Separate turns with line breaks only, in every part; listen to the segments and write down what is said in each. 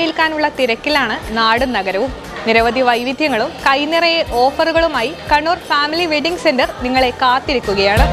എത്താനുള്ള തിരക്കിലാണ് നാടും നഗരവും. നിരവധി വൈവിധ്യങ്ങളും കൈനിറയെ ഓഫറുകളുമായി കണ്ണൂർ ഫാമിലി വെഡിംഗ് സെന്റർ നിങ്ങളെ കാത്തിരിക്കുകയാണ്.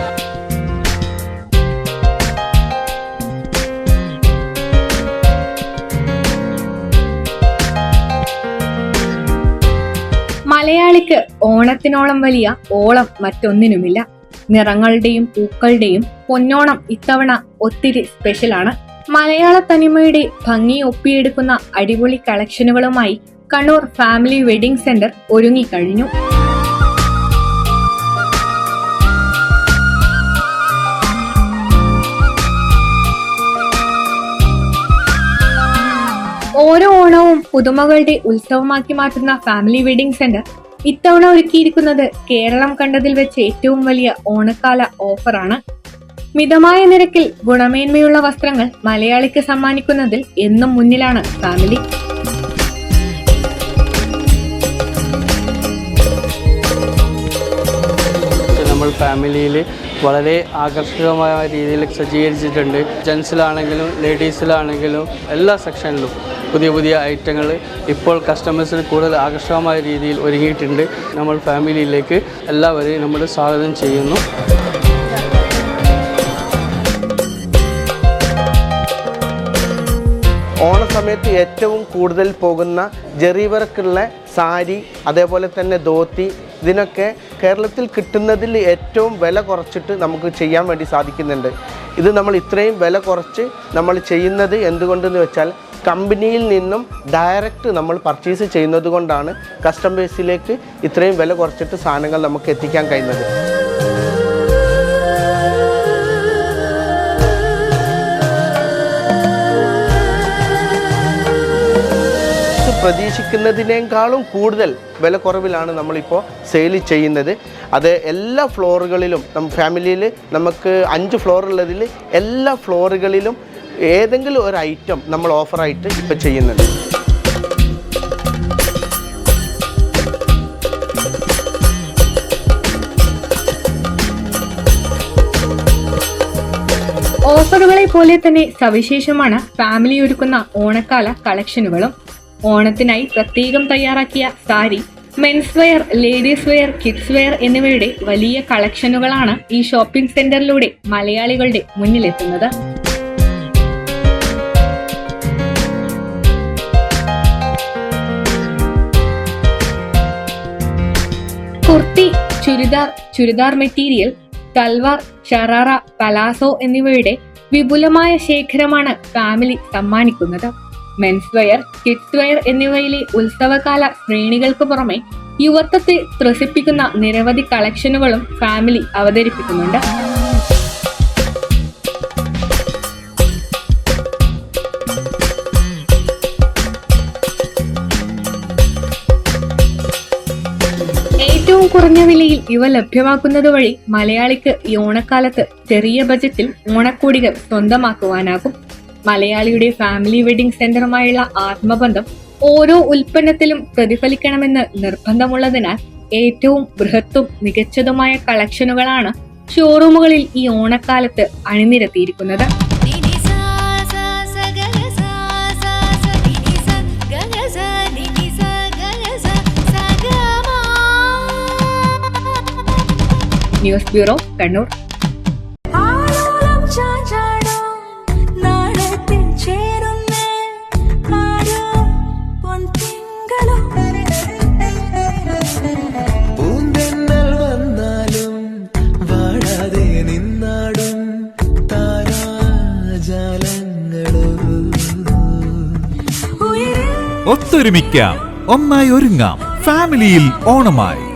മലയാളിക്ക് ഓണത്തിനോളം വലിയ ഓളം മറ്റൊന്നിനുമില്ല. നിറങ്ങളുടെയും പൂക്കളുടെയും പൊന്നോണം ഇത്തവണ ഒത്തിരി സ്പെഷ്യലാണ് മലയാള തനിമയുടെ ഭംഗി ഒപ്പിയെടുക്കുന്ന അടിപൊളി കളക്ഷനുകളുമായി കണ്ണൂർ ഫാമിലി വെഡിംഗ് സെന്റർ ഒരുങ്ങിക്കഴിഞ്ഞു. ഓരോ ഓണവും പുതുമകളുടെ ഉത്സവമാക്കി മാറ്റുന്ന ഫാമിലി വെഡിംഗ് സെന്റർ ഇത്തവണ ഒരുക്കിയിരിക്കുന്നത് കേരളം കണ്ടതിൽ വെച്ച് ഏറ്റവും വലിയ ഓണക്കാല ഓഫറാണ്. മിതമായ നിരക്കിൽ ഗുണമേന്മയുള്ള വസ്ത്രങ്ങൾ മലയാളിക്ക് സമ്മാനിക്കുന്നതിൽ എന്നും മുന്നിലാണ് ഫാമിലി.
നമ്മൾ ഫാമിലിയിൽ വളരെ ആകർഷകമായ രീതിയിൽ സജ്ജീകരിച്ചിട്ടുണ്ട്. ജെൻസിലാണെങ്കിലും ലേഡീസിലാണെങ്കിലും എല്ലാ സെക്ഷനിലും പുതിയ പുതിയ ഐറ്റങ്ങൾ ഇപ്പോൾ കസ്റ്റമേഴ്സിന് കൂടുതൽ ആകർഷകമായ രീതിയിൽ ഒരുങ്ങിയിട്ടുണ്ട്. നമ്മൾ ഫാമിലിയിലേക്ക് എല്ലാവരെയും നമ്മൾ സ്വാഗതം ചെയ്യുന്നു.
ഓണസമയത്ത് ഏറ്റവും കൂടുതൽ പോകുന്ന ജെറി വർക്കുള്ള സാരി അതേപോലെ തന്നെ ധോത്തി ഇതിനൊക്കെ കേരളത്തിൽ കിട്ടുന്നതിൽ ഏറ്റവും വില കുറച്ചിട്ട് നമുക്ക് ചെയ്യാൻ വേണ്ടി സാധിക്കുന്നുണ്ട്. ഇത് നമ്മൾ ഇത്രയും വില കുറച്ച് നമ്മൾ ചെയ്യുന്നത് എന്തുകൊണ്ടെന്ന് വെച്ചാൽ കമ്പനിയിൽ നിന്നും ഡയറക്റ്റ് നമ്മൾ പർച്ചേസ് ചെയ്യുന്നത് കൊണ്ടാണ് കസ്റ്റമേഴ്സിലേക്ക് ഇത്രയും വില കുറച്ചിട്ട് സാധനങ്ങൾ നമുക്ക് എത്തിക്കാൻ കഴിയുന്നത്. പ്രതീക്ഷിക്കുന്നതിനേക്കാളും കൂടുതൽ വില കുറവിലാണ് നമ്മളിപ്പോൾ സെയിൽ ചെയ്യുന്നത്. അത് എല്ലാ ഫ്ലോറുകളിലും നമ്മ ഫാമിലിയിൽ നമുക്ക് അഞ്ച് ഫ്ലോർ ഉള്ളതിൽ എല്ലാ ഫ്ലോറുകളിലും ഏതെങ്കിലും ഒരു ഐറ്റം നമ്മൾ ഓഫറായിട്ട് ഇപ്പോൾ ചെയ്യുന്നുണ്ട്.
ഓഫറുകളെ പോലെ തന്നെ സവിശേഷമാണ് ഫാമിലി ഒരുക്കുന്ന ഓണക്കാല കളക്ഷനുകളും ഓണത്തിനായി പ്രത്യേകം തയ്യാറാക്കിയ sari men's wear ladies wear kids wear എന്നിവയുടെ വലിയ കളക്ഷനുകളാണ് ഈ ഷോപ്പിംഗ് സെന്ററിലൂടെ മലയാളികളുടെ മുന്നിലെത്തുന്നത്. കുർത്തി ചുരിദാർ ചുരിദാർ മെറ്റീരിയൽ തൽവാർ ഷറാറ പലാസോ എന്നിവയുടെ വിപുലമായ ശേഖരമാണ് ഫാമിലി സമ്മാനിക്കുന്നത്. മെൻസ് വെയർ കിഡ്സ് വെയർ എന്നിവയിലെ ഉത്സവകാല ശ്രേണികൾക്ക് പുറമെ യുവത്വത്തെ ത്രസിപ്പിക്കുന്ന നിരവധി കളക്ഷനുകളും ഫാമിലി അവതരിപ്പിക്കുന്നുണ്ട്. ഏറ്റവും കുറഞ്ഞ വിലയിൽ ഇവ ലഭ്യമാക്കുന്നത് വഴി മലയാളിക്ക് ഈ ഓണക്കാലത്ത് ചെറിയ ബജറ്റിൽ ഓണക്കോടികൾ സ്വന്തമാക്കുവാനാകും. മലയാളിയുടെ ഫാമിലി വെഡിംഗ് സെന്ററുമായുള്ള ആത്മബന്ധം ഓരോ ഉൽപ്പന്നത്തിലും പ്രതിഫലിക്കണമെന്ന് നിർബന്ധമുള്ളതിനാൽ ഏറ്റവും ബൃഹത്തും മികച്ചതുമായ കളക്ഷനുകളാണ് ഷോറൂമുകളിൽ ഈ ഓണക്കാലത്ത് അണിനിരത്തിയിരിക്കുന്നത്. ന്യൂസ് ബ്യൂറോ
സാ
ഒത്തൊരുമിക്കാം. ഒന്നായി ഒരുങ്ങാം. ഫാമിലിയിൽ ഓണമായി.